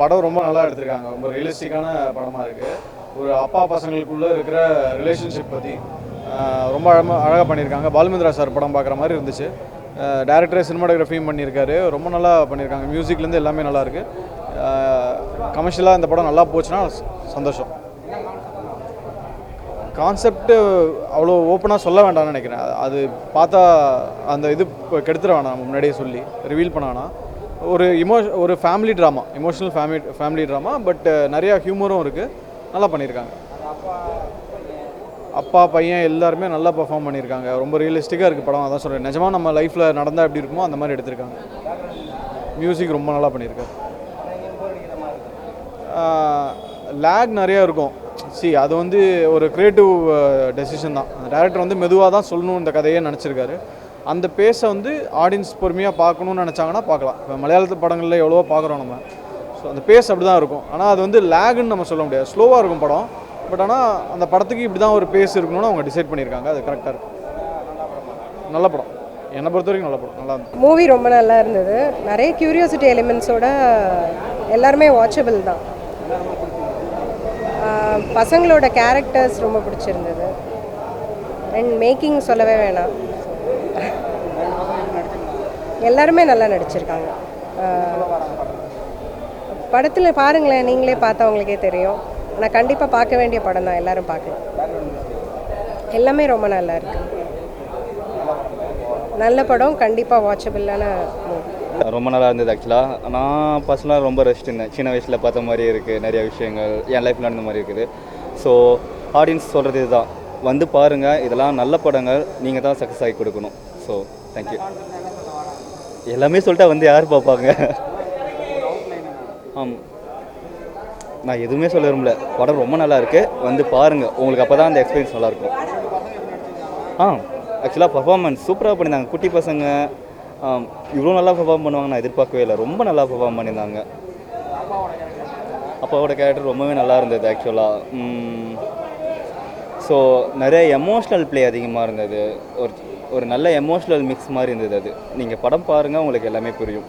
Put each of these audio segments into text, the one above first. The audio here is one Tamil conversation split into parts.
படம் ரொம்ப நல்லா எடுத்திருக்காங்க. ரொம்ப ரியலிஸ்டிக்கான படமாக இருக்குது ஒரு அப்பா பசங்களுக்குள்ளே இருக்கிற ரிலேஷன்ஷிப் பற்றி ரொம்ப அழகாக அழகாக பண்ணியிருக்காங்க. பாலுமந்திரா சார் படம் பார்க்குற மாதிரி இருந்துச்சு. டேரக்டரே சினிமாட்டோகிராஃபியும் பண்ணியிருக்காரு. ரொம்ப நல்லா பண்ணியிருக்காங்க. மியூசிக்லேருந்து எல்லாமே நல்லா இருக்குது கமர்ஷியலாக இந்த படம் நல்லா போச்சுன்னா சந்தோஷம். கான்செப்ட் அவ்வளோ ஓப்பனாக சொல்ல வேண்டாம்னு நினைக்கிறேன். அது- பார்த்தா அந்த இது கெடுத்துட வேணாம் முன்னாடியே சொல்லி. ரிவீல் பண்ண வேணாம். ஒரு இமோ ஒரு family drama emotional family family drama but நிறையா ஹியூமரும் இருக்குது நல்லா பண்ணியிருக்காங்க அப்பா பையன் எல்லாருமே நல்லா பெர்ஃபார்ம் பண்ணியிருக்காங்க ரொம்ப ரியலிஸ்டிக்காக இருக்குது படம். அதான் சொல்கிறேன் நிஜமாக நம்ம லைஃப்பில் நடந்தால் எப்படி இருக்குமோ அந்த மாதிரி எடுத்திருக்காங்க. மியூசிக் ரொம்ப நல்லா பண்ணியிருக்காரு லேக் நிறையா இருக்கும். சி அது வந்து ஒரு க்ரியேட்டிவ் டெசிஷன் uh, தான். அந்த டேரக்டர் வந்து மெதுவாக தான் சொல்லணும் இந்த கதையே நினச்சிருக்காரு. அந்த பேஸை வந்து ஆடியன்ஸ் பொறுமையாக பார்க்கணும்னு நினச்சாங்கன்னா பார்க்கலாம். இப்போ மலையாளத்து படங்களில் எவ்வளவோ பார்க்குறோம் நம்ம. ஸோ அந்த பேஸ் அப்படி தான் இருக்கும். ஆனால் அது வந்து லேகுன்னு நம்ம சொல்ல முடியாது. ஸ்லோவாக இருக்கும் படம். பட் ஆனால் அந்த படத்துக்கு இப்படி தான் ஒரு பேஸ் இருக்கணும்னு அவங்க டிசைட் பண்ணியிருக்காங்க. அது கரெக்டாக இருக்கும். நல்ல படம். என்னை பொறுத்த வரைக்கும் நல்ல படம். நல்லா இருந்தது. மூவி ரொம்ப நல்லா இருந்தது. நிறைய க்யூரியாசிட்டி எலிமெண்ட்ஸோட எல்லாருமே வாட்சபிள் தான். பசங்களோட கேரக்டர்ஸ் ரொம்ப பிடிச்சிருந்தது. அண்ட் மேக்கிங் சொல்லவே வேணாம். எல்லாருமே நல்லா நடிச்சிருக்காங்க. படத்தில் பாருங்களேன் நீங்களே பார்த்தவங்களுக்கே தெரியும். ஆனால் கண்டிப்பாக பார்க்க வேண்டிய படம் தான் எல்லாரும் பார்க்கலாம் எல்லாமே ரொம்ப நல்லா இருக்கு. நல்ல படம் கண்டிப்பாக வாட்சபிளான ரொம்ப நல்லா இருந்தது ஆக்சுவலாக நான் பர்சனலாக ரொம்ப ரசிச்சிருந்தேன் சின்ன வயசில் பார்த்த மாதிரி இருக்குது நிறைய விஷயங்கள் என் லைஃப்பில் நடந்த மாதிரி இருக்குது. ஸோ ஆடியன்ஸ் சொல்கிறது இதுதான். வந்து பாருங்கள் இதெல்லாம் நல்ல படங்கள் நீங்கள் தான் சக்ஸஸ் ஆகி கொடுக்கணும். ஸோ தேங்க்யூ எல்லாமே சொல்லிட்டா வந்து யார் பார்ப்பாங்க? ஆம். நான் எதுவுமே சொல்ல விரும்பல. படம் ரொம்ப நல்லா இருக்கு. வந்து பாருங்கள் உங்களுக்கு அப்போ தான் அந்த எக்ஸ்பீரியன்ஸ் நல்லாயிருக்கும் ஆ ஆக்சுவலாக பர்ஃபார்மன்ஸ் சூப்பராக பண்ணியிருந்தாங்க. குட்டி பசங்க. இவ்வளோ நல்லா பர்ஃபார்ம் பண்ணுவாங்க நான் எதிர்பார்க்கவே இல்லை. ரொம்ப நல்லா பெர்ஃபார்ம் பண்ணியிருந்தாங்க. அப்பாவோட கேரக்டர் ரொம்பவே நல்லா இருந்தது ஆக்சுவலாக ஸோ நிறைய எமோஷ்னல் ப்ளே அதிகமாக இருந்தது. ஒரு ஒரு நல்ல எமோஷ்னல் மிக்ஸ் மாதிரி இருந்தது அது. நீங்கள் படம் பாருங்கள் உங்களுக்கு எல்லாமே புரியும்.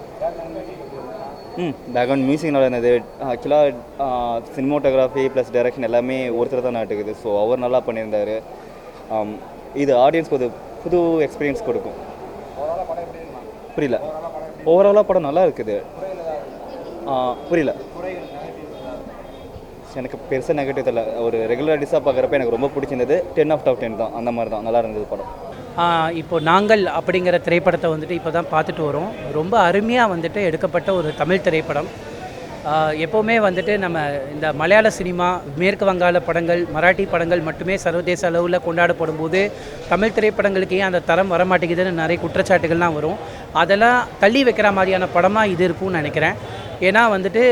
ம் பேக்ரவுண்ட் மியூசிக் நல்லா இருந்தது. ஆக்சுவலாக சினிமோட்டோகிராஃபி ப்ளஸ் டைரக்ஷன் எல்லாமே ஒருத்தர் தான் நாட்டுக்குது. ஸோ அவர் நல்லா பண்ணியிருந்தார். இது ஆடியன்ஸ்க்கு ஒரு புது எக்ஸ்பீரியன்ஸ் கொடுக்கும். புரியல? ஓவராலாக படம் நல்லா இருக்குது. புரியல? எனக்கு பெருசாக நெகட்டிவ் தெரியல. ஒரு ரெகுலர் டிஸாக பார்க்குறப்ப எனக்கு ரொம்ப பிடிச்சிருந்தது. டென் ஆஃப் டாப் டென் தான். அந்த மாதிரி தான். நல்லா இருந்தது படம். இப்போது இப்போ நாங்கள் அப்படிங்கிற திரைப்படத்தை வந்துட்டு இப்போ தான் பார்த்துட்டு வரோம். ரொம்ப அருமையாக வந்துட்டு எடுக்கப்பட்ட ஒரு தமிழ் திரைப்படம். எப்போவுமே வந்துட்டு நம்ம இந்த மலையாள சினிமா மேற்கு வங்காள படங்கள் மராட்டி படங்கள் மட்டுமே சர்வதேச அளவில் கொண்டாடப்படும் போது தமிழ் திரைப்படங்களுக்கு ஏன் அந்த தரம் வரமாட்டேங்குதுன்னு நிறைய குற்றச்சாட்டுகள்லாம் வரும். அதெல்லாம் தள்ளி வைக்கிற மாதிரியான படமாக இது இருக்கும்னு நினைக்கிறேன். ஏன்னா வந்துட்டு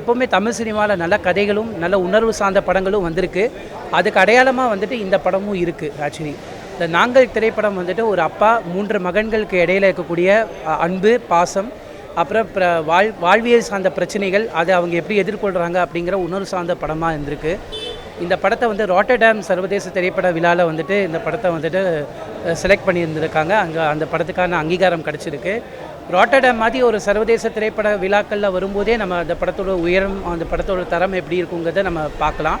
எப்போவுமே தமிழ் சினிமாவில் நல்ல கதைகளும் நல்ல உணர்வு சார்ந்த படங்களும் வந்திருக்கு. அதுக்கு அடையாளமாக வந்துட்டு இந்த படமும் இருக்குது ஆக்சுவலி. இந்த நாங்கள் திரைப்படம் வந்துட்டு ஒரு அப்பா மூன்று மகன்களுக்கு இடையில இருக்கக்கூடிய அன்பு பாசம் அப்புறம் பிர வாழ் வாழ்வியல் சார்ந்த பிரச்சனைகள் அதை அவங்க எப்படி எதிர்கொள்கிறாங்க அப்படிங்கிற உணர்வு சார்ந்த படமாக இருந்திருக்கு. இந்த படத்தை வந்து ராட்டர்டாம் சர்வதேச திரைப்பட விழாவில் வந்துட்டு இந்த படத்தை வந்துட்டு செலக்ட் பண்ணியிருந்திருக்காங்க. அங்கே அந்த படத்துக்கான அங்கீகாரம் கிடச்சிருக்கு. ராட்டர்டாம் மாதிரி ஒரு சர்வதேச திரைப்பட விழாக்களில் வரும்போதே நம்ம அந்த படத்தோட உயரம் அந்த படத்தோட தரம் எப்படி இருக்குங்கிறத நம்ம பார்க்கலாம்.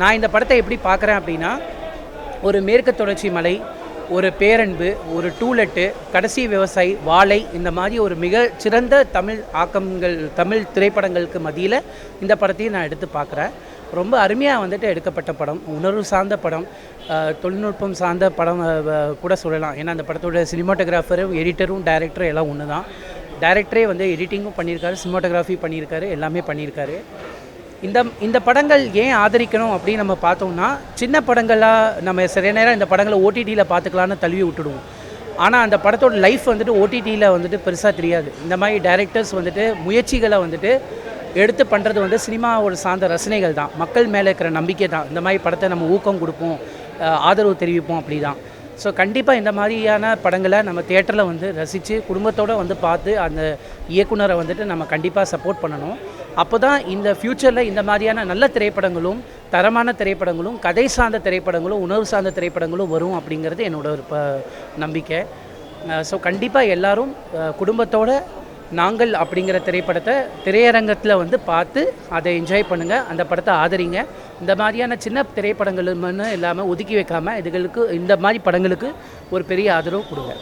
நான் இந்த படத்தை எப்படி பார்க்குறேன் அப்படின்னா ஒரு மேற்கு தொடர்ச்சி மலை ஒரு பேரன்பு ஒரு டூலெட்டு கடைசி விவசாயி வாழை இந்த மாதிரி ஒரு மிக சிறந்த தமிழ் ஆக்கங்கள் தமிழ் திரைப்படங்களுக்கு மத்தியில் இந்த படத்தையும் நான் எடுத்து பார்க்குறேன். ரொம்ப அருமையாக வந்துட்டு எடுக்கப்பட்ட படம் உணர்வு சார்ந்த படம் தொழில்நுட்பம் சார்ந்த படம் வ- கூட சொல்லலாம். ஏன்னா அந்த படத்தோட சினிமாட்டோகிராஃபரும் எடிட்டரும் டைரக்டரும் எல்லாம் ஒன்று தான் டைரக்டரே வந்து எடிட்டிங்கும் பண்ணியிருக்காரு சினிமாட்டோகிராஃபி பண்ணியிருக்காரு எல்லாமே பண்ணியிருக்காரு. இந்த இந்த படங்கள் ஏன் ஆதரிக்கணும் அப்படின்னு நம்ம பார்த்தோம்னா சின்ன படங்களாக நம்ம சில நேரம் இந்த படங்களை ஓடிடியில் பார்த்துக்கலான்னு தழுவி விட்டுடுவோம். ஆனால் அந்த படத்தோட லைஃப் வந்துட்டு ஓடிடியில் வந்துட்டு பெருசாக தெரியாது. இந்த மாதிரி டைரக்டர்ஸ் வந்துட்டு முயற்சிகளை வந்துட்டு எடுத்து பண்ணுறது வந்து சினிமாவோட சார்ந்த ரசனைகள் தான். மக்கள் மேலே இருக்கிற நம்பிக்கை தான். இந்த மாதிரி படத்தை நம்ம ஊக்கம் கொடுப்போம் ஆதரவு தெரிவிப்போம் அப்படி தான் ஸோ கண்டிப்பாக இந்த மாதிரியான படங்களை நம்ம தேட்டரில் வந்து ரசித்து குடும்பத்தோடு வந்து பார்த்து அந்த இயக்குனரை வந்துட்டு நம்ம கண்டிப்பாக சப்போர்ட் பண்ணணும். அப்போ தான் இந்த ஃப்யூச்சரில் இந்த மாதிரியான நல்ல திரைப்படங்களும் தரமான திரைப்படங்களும் கதை சார்ந்த திரைப்படங்களும் உணவு சார்ந்த திரைப்படங்களும் வரும் அப்படிங்கிறது என்னோட ஒரு ப நம்பிக்கை. ஸோ கண்டிப்பாக எல்லாரும் குடும்பத்தோட நாங்கள் அப்படிங்கிற திரைப்படத்தை திரையரங்கத்தில் வந்து பார்த்து அதை என்ஜாய் பண்ணுங்கள் அந்த படத்தை ஆதரிங்க. இந்த மாதிரியான சின்ன திரைப்படங்கள் இல்லாமல் ஒதுக்கி வைக்காமல் இதுகளுக்கு இந்த மாதிரி படங்களுக்கு ஒரு பெரிய ஆதரவு கொடுங்க.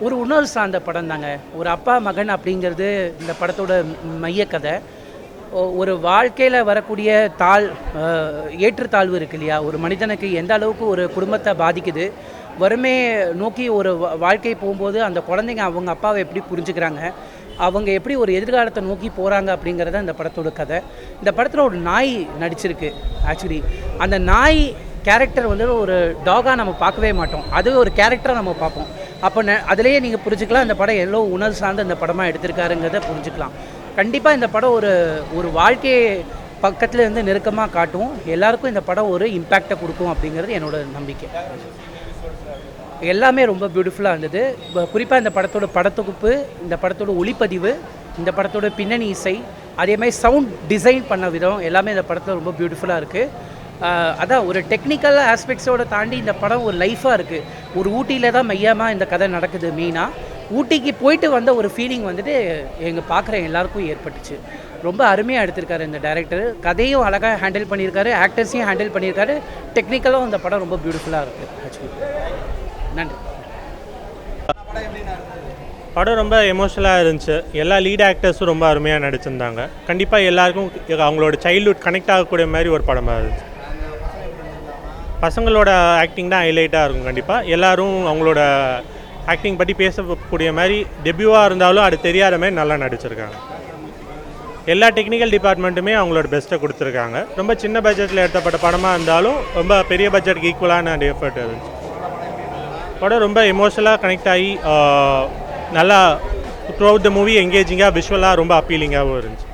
ஒரு உணர்வு சார்ந்த படம் தாங்க. ஒரு அப்பா மகன் அப்படிங்கிறது இந்த படத்தோட மையக்கதை. ஒ- ஒரு வாழ்க்கையில் வரக்கூடிய தாழ் ஏற்றுத்தாழ்வு இருக்கு இல்லையா? ஒரு மனிதனுக்கு எந்த அளவுக்கு ஒரு குடும்பத்தை பாதிக்குது? வறுமை நோக்கி ஒரு வா- வாழ்க்கை போகும்போது அந்த குழந்தைங்க அவங்க அப்பாவை எப்படி புரிஞ்சுக்கிறாங்க? அவங்க எப்படி ஒரு எதிர்காலத்தை நோக்கி போகிறாங்க அப்படிங்கிறத இந்த படத்தோட கதை. இந்த படத்தில் ஒரு நாய் நடிச்சிருக்கு. ஆக்சுவலி அந்த நாய் கேரக்டர் வந்து ஒரு டாகாக நம்ம பார்க்கவே மாட்டோம். அது ஒரு கேரக்டராக நம்ம பார்ப்போம். அப்போ ந அதுலேயே நீங்கள் புரிஞ்சுக்கலாம் இந்த படம் எவ்வளோ உணர்வு சார்ந்த இந்த படமாக எடுத்திருக்காருங்கிறத புரிஞ்சுக்கலாம். கண்டிப்பாக இந்த படம் ஒரு ஒரு வாழ்க்கையை பக்கத்தில் இருந்து நெருக்கமாக காட்டும். எல்லாருக்கும் இந்த படம் ஒரு இம்பேக்டை கொடுக்கும் அப்படிங்கிறது என்னோட நம்பிக்கை. எல்லாமே ரொம்ப பியூட்டிஃபுல்லாக இருந்தது. குறிப்பாக இந்த படத்தோட படத்தொகுப்பு இந்த படத்தோட ஒளிப்பதிவு இந்த படத்தோட பின்னணி இசை அதே மாதிரி சவுண்ட் டிசைன் பண்ண விதம் எல்லாமே இந்த படத்தில் ரொம்ப பியூட்டிஃபுல்லாக இருக்குது அதான் ஒரு டெக்னிக்கல் ஆஸ்பெக்ட்ஸோட தாண்டி இந்த படம் ஒரு லைஃபாக இருக்குது ஒரு ஊட்டியில் தான் மையமாக இந்த கதை நடக்குது மெயினாக ஊட்டிக்கு போயிட்டு வந்த ஒரு ஃபீலிங் வந்துட்டு எங்கள் பார்க்குற எல்லாருக்கும் ஏற்பட்டுச்சு. ரொம்ப அருமையாக எடுத்திருக்காரு இந்த டைரக்டர் கதையும் அழகாக ஹேண்டில் பண்ணியிருக்காரு ஆக்டர்ஸையும் ஹேண்டில் பண்ணியிருக்காரு. டெக்னிக்கலாக இந்த படம் ரொம்ப பியூட்டிஃபுல்லாக இருக்குது ஆக்சுவலி நன்றி. படம் ரொம்ப எமோஷனலாக இருந்துச்சு. எல்லா லீட் ஆக்டர்ஸும் ரொம்ப அருமையாக நடிச்சிருந்தாங்க. கண்டிப்பாக எல்லாருக்கும் அவங்களோட சைல்ட்ஹுட் கனெக்ட் ஆகக்கூடிய மாதிரி ஒரு படமாக இருந்துச்சு. பசங்களோட ஆக்டிங் தான் ஹைலைட்டாக இருக்கும் கண்டிப்பாக எல்லோரும் அவங்களோட ஆக்டிங் பற்றி பேசக்கூடிய மாதிரி டெபியூவாக இருந்தாலும் அது தெரியாத மாதிரி நல்லா நடிச்சிருக்காங்க. எல்லா டெக்னிக்கல் டிபார்ட்மெண்ட்டுமே அவங்களோட பெஸ்ட்டை கொடுத்துருக்காங்க. ரொம்ப சின்ன பட்ஜெட்டில் எடுத்தப்பட்ட படமாக இருந்தாலும் ரொம்ப பெரிய பட்ஜெட்டுக்கு ஈக்குவலான எஃபர்ட் இருந்துச்சு படம் ரொம்ப எமோஷனலாக கனெக்ட் ஆகி நல்லா த்ரூ அவுட் த மூவி எங்கேஜிங்காக விஷுவலாக ரொம்ப அப்பீலிங்காகவும் இருந்துச்சு.